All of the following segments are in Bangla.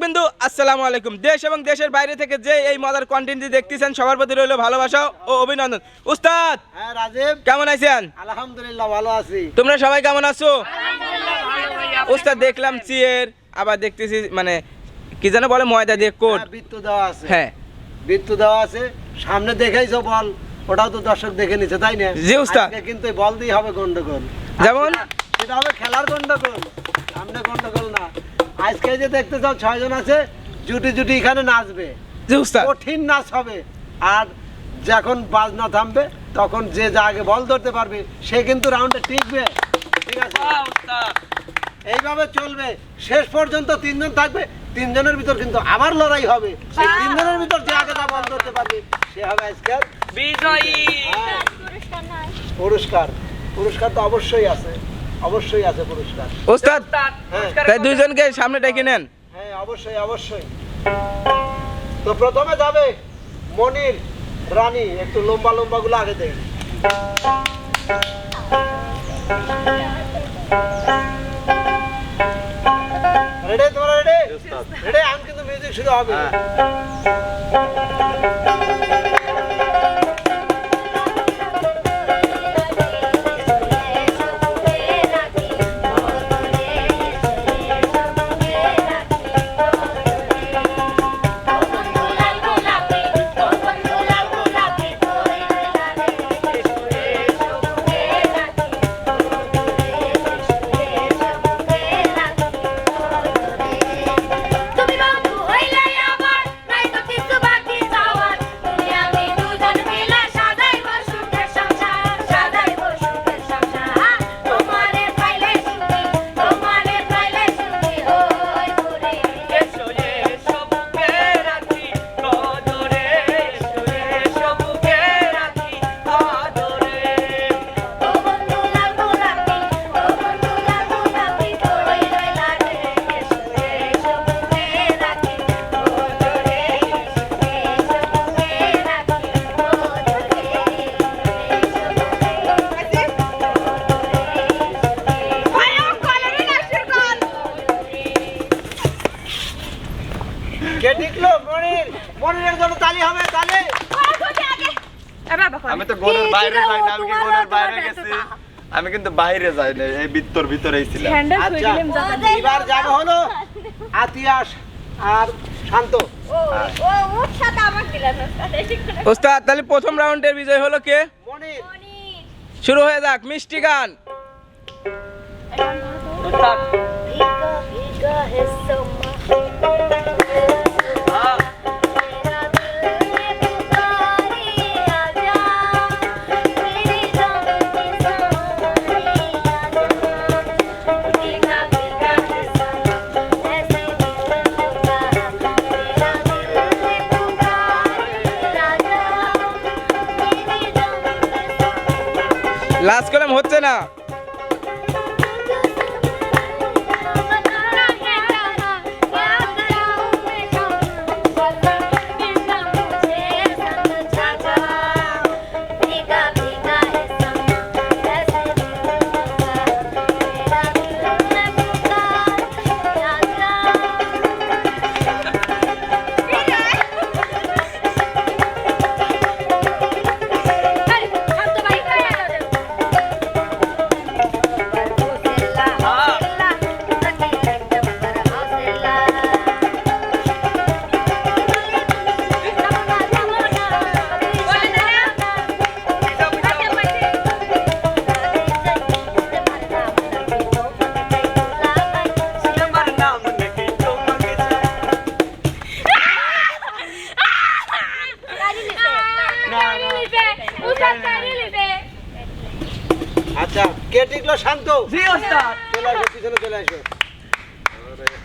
দর্শক বিন্দু আসসালামু আলাইকুম। দেশ এবং দেশের বাইরে থেকে যে এই মজার কন্টেন্টটি দেখতেছেন সবার প্রতি রইল ভালোবাসা ও অভিনন্দন। উস্তাদ হ্যাঁ রাজীব। কেমন আছেন? আলহামদুলিল্লাহ ভালো আছি। তোমরা সবাই কেমন আছো? উস্তাদ দেখলাম চিয়ের আবার দেখতেছি মানে কি যেন বলে ময়দা দিয়ে কোট। হ্যাঁ, বৃত্ত দেওয়া আছে। হ্যাঁ। বৃত্ত দেওয়া আছে। সামনে দেখেইছো বল ওটাও তো দর্শক দেখে নিছে তাই না? জি, উস্তাদ। আজকে কিন্তু বল দিয়ে হবে গন্ডগোল। যেমন? সেটা হবে খেলার গন্ডগোল। সামনে গন্ডগোল না। আজকে যে দেখতে চাও ছয়জন আছে জুটি জুটি এখানে নাচবে। কঠিন নাচ হবে। আর যখন বাজনা থামবে তখন যে যা আগে বল ধরতে পারবে সে কিন্তু রাউন্ডে টিকবে। ঠিক আছে? এইভাবে চলবে। শেষ পর্যন্ত তিনজন থাকবে তিনজনের ভিতর কিন্তু আবার লড়াই হবে। সেই তিনজনের ভিতর যে আগে বল ধরতে পারবে সে হবে আজকাল বিজয়ী। হ্যাঁ, পুরস্কার। পুরস্কার তো অবশ্যই আছে। অবশ্যই আছে পুরস্কার। উস্তাদ হ্যাঁ। তাই দুইজনকে সামনে ডেকে নেন। হ্যাঁ অবশ্যই অবশ্যই। তো প্রথমে যাবে মনির রানী একটু লম্বা লম্বা গুলো আগে দেই রেডি তোমরা রেডি রেডি আমি কিন্তু মিউজিক শুরু হবে। কিন্তু বাইরে যাই না এই বৃত্তর ভিতরেই ছিল আচ্ছা এবার যাব। হলো আতিয়াস আর শান্ত। ওস্তাদ তাহলে প্রথম রাউন্ডের বিজয় হলো কে? মনির। শুরু হয়ে যাক মিষ্টি গান। হচ্ছে না।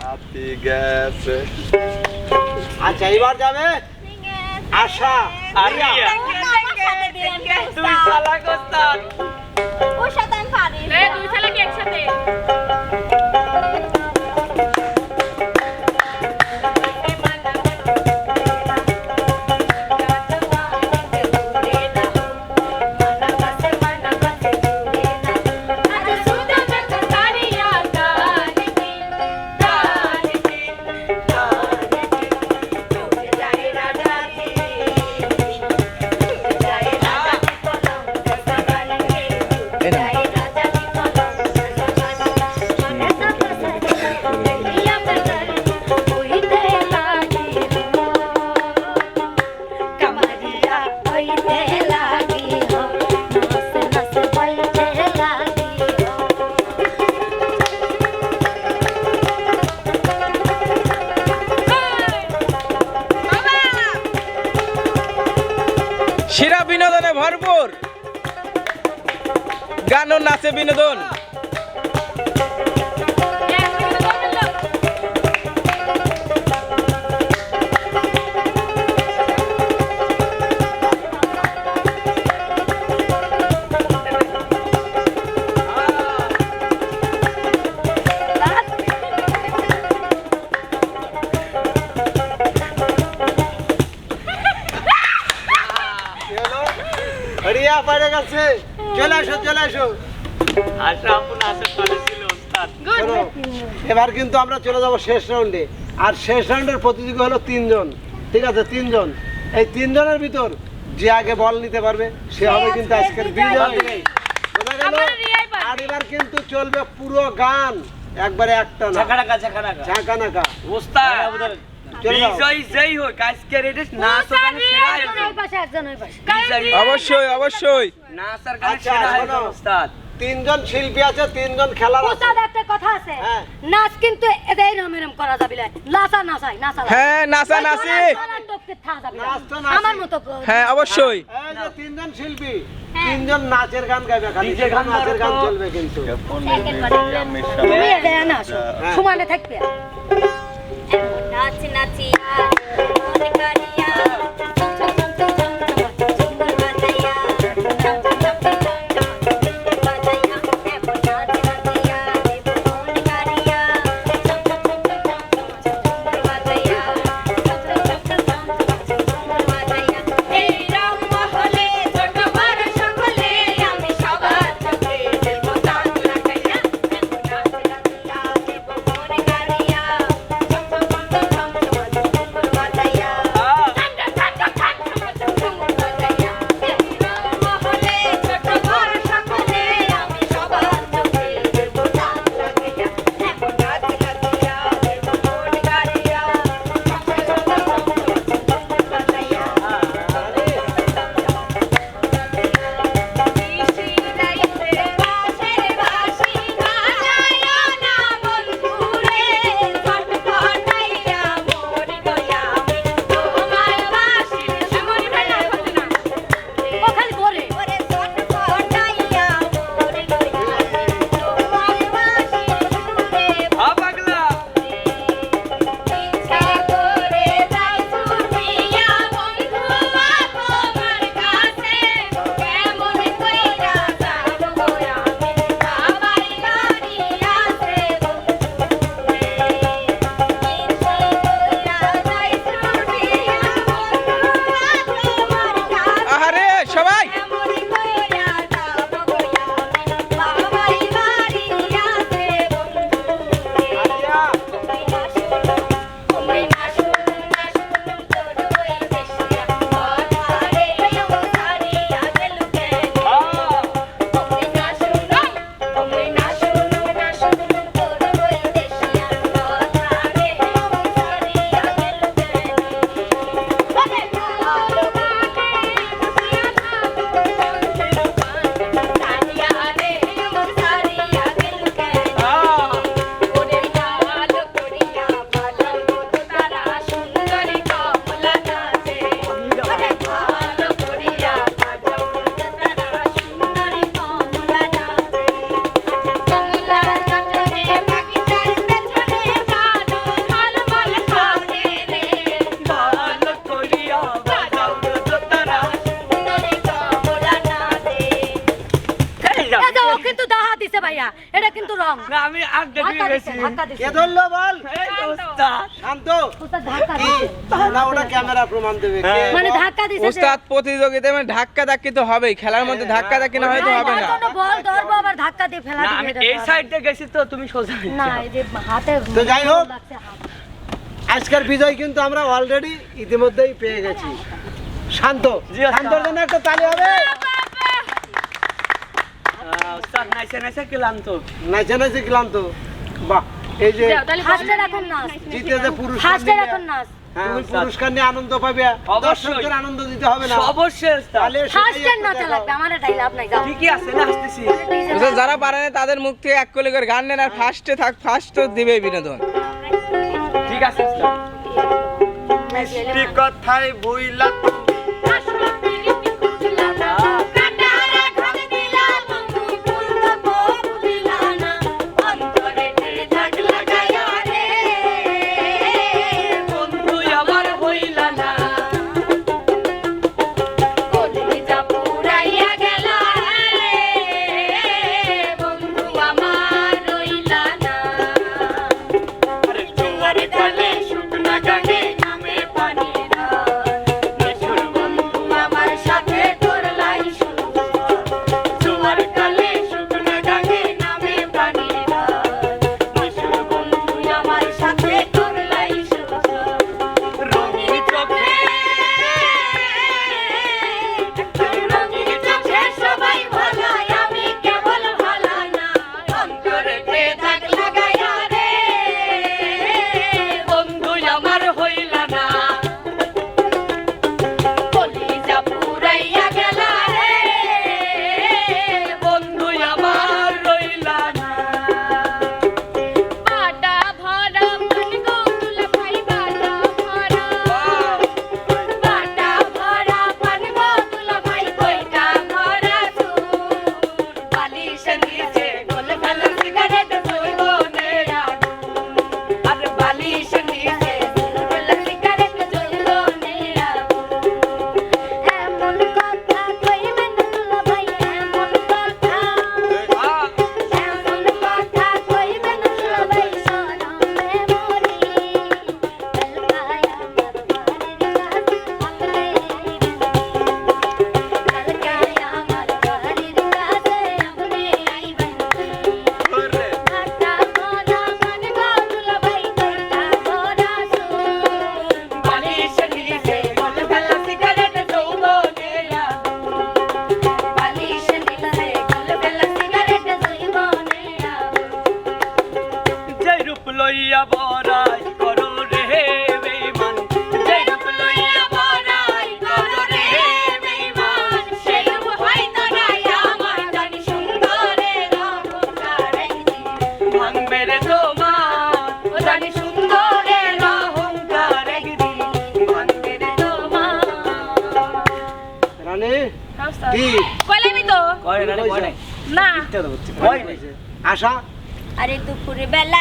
হাতি গেছে আচ্ছা এবার যাবে? আশা আরিয়া। তুই সালাক ওস্তাদ ও শতান পারে। পারি দুই শালাকে একসাথে? চলে আসো চলে আসো। ওস্তাদ শোনো, এবার কিন্তু আমরা চলে যাব শেষ রাউন্ডে আর শেষ রাউন্ডের প্রতিযোগী হলো তিনজন। ঠিক আছে তিনজন। এই তিনজনের ভিতর যে আগে বল নিতে পারবে সে হবে কিন্তু আজকের বিজয়। আর এবার কিন্তু চলবে পুরো গান। একবারে একটা না। ঝাঁকা নাকা যাও। বিজয় যেই হোক আজকের এটা নাচ ও সেরা আয়োজন অবশ্যই অবশ্যই। নাচ আর গানে আচ্ছা, সেরা আয়োজন ওস্তাদ। তিনজন শিল্পী আছে তিনজন খেলার আছে। একটা কথা আছে। হ্যাঁ। নাচ কিন্তু এদের এরম করা যাবে না। নাচা নাচাই নাচা হ্যাঁ নাচা নাচি। আমার মতো হ্যাঁ অবশ্যই। এই যে তিনজন শিল্পী তিনজন নাচের গান গাইবে খালি। নিজে গান নাচের গান চলবে কিন্তু। তুমি এদের না আসো হ্যাঁ। সমানে থাকবে। নাচ নাচিয়া ধাক্কা দিছে। যে- উস্তাদ প্রতিযোগিতায় মানে ধাক্কা ধাক্কি তো হবেই। খেলার মধ্যে ধাক্কা ধাক্কি না হয়তো হবে না। বল ধরবো আবার ধাক্কা দিয়ে ফেলা আমি এই সাইড দিয়ে গেছি তো তুমি সোজা না এই যে হাতে তো যাই হোক। আজকের বিজয় কিন্তু আমরা অলরেডি ইতিমধ্যেই পেয়ে গেছি। শান্ত। শান্তর জন্য একটা তালি হবে। নাইসে নাইসে ক্লান্ত। নাচে নাচে ক্লান্ত। বাহ এই যে ফার্স্টের এখন নাচ জিতে যে পুরস্কার ফার্স্টের এখন নাচ হ্যাঁ, তুমি পুরস্কার নিয়ে আনন্দ পাবে দর্শকদের আনন্দ দিতে হবে না অবশ্যই তাহলে সেটাই ফার্স্টের একটু নাচা দেখাও। লাগবে আমার এটাই লাভ নাই যাও ঠিকই আছে না আসতেছি যারা পারে না তাদের মুখ থেকে এক কলি করে গান নেন আর ফার্স্টে থাক ফার্স্ট তো দিবেই বিনোদন ঠিক আছে মিষ্টি কথাই ভুইলা কইলামই তো? না। আশা? আরে দুপুর বেলা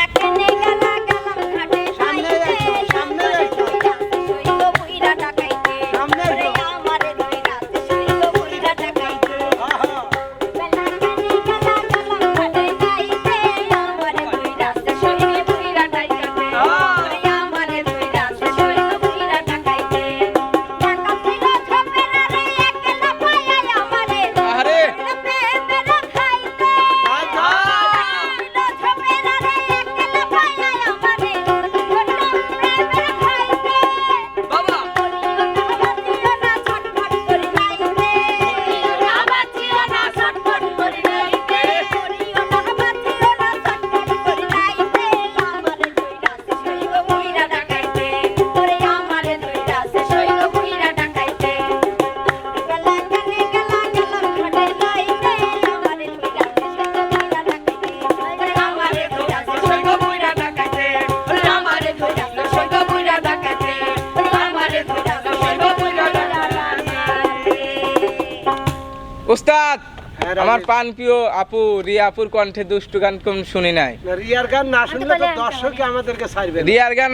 আমার পান প্রিয় আপু রিয়াপুর কণ্ঠে দুষ্টু গান কোন শুনি নাই। রিয়ার গান না শুনলে তো দর্শকই আমাদেরকে ছাড়বে রিয়ার গান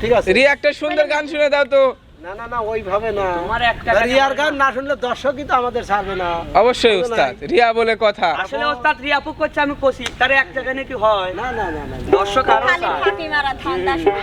ঠিক আছে। রিয়া একটা সুন্দর গান শুনে দাও তো। না না না ওইভাবে না। তোমার একটা রিয়ার গান না। শুনলে দর্শকই তো আমাদের ছাড়বে না। অবশ্যই উস্তাদ রিয়া বলে কথা। আসলে ওস্তাদ রিয়াপু করছে আমি কষি। তারে একটা গানে কি হয়? না না না না দর্শক আরও খালি চায়। ফাঁকি মারা ধান্দা শুরু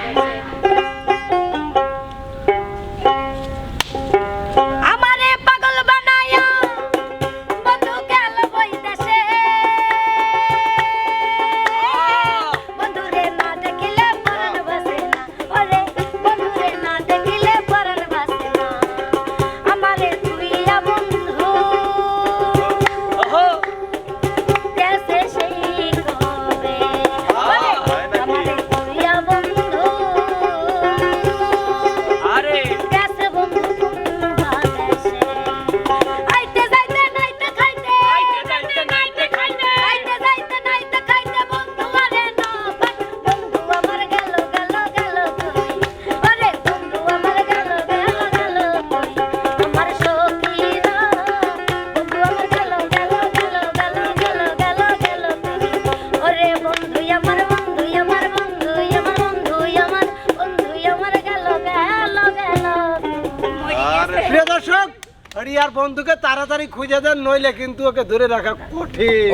তাড়াতাড়ি খুঁজে দেন নইলে কিন্তু ওকে ধরে রাখা কঠিন।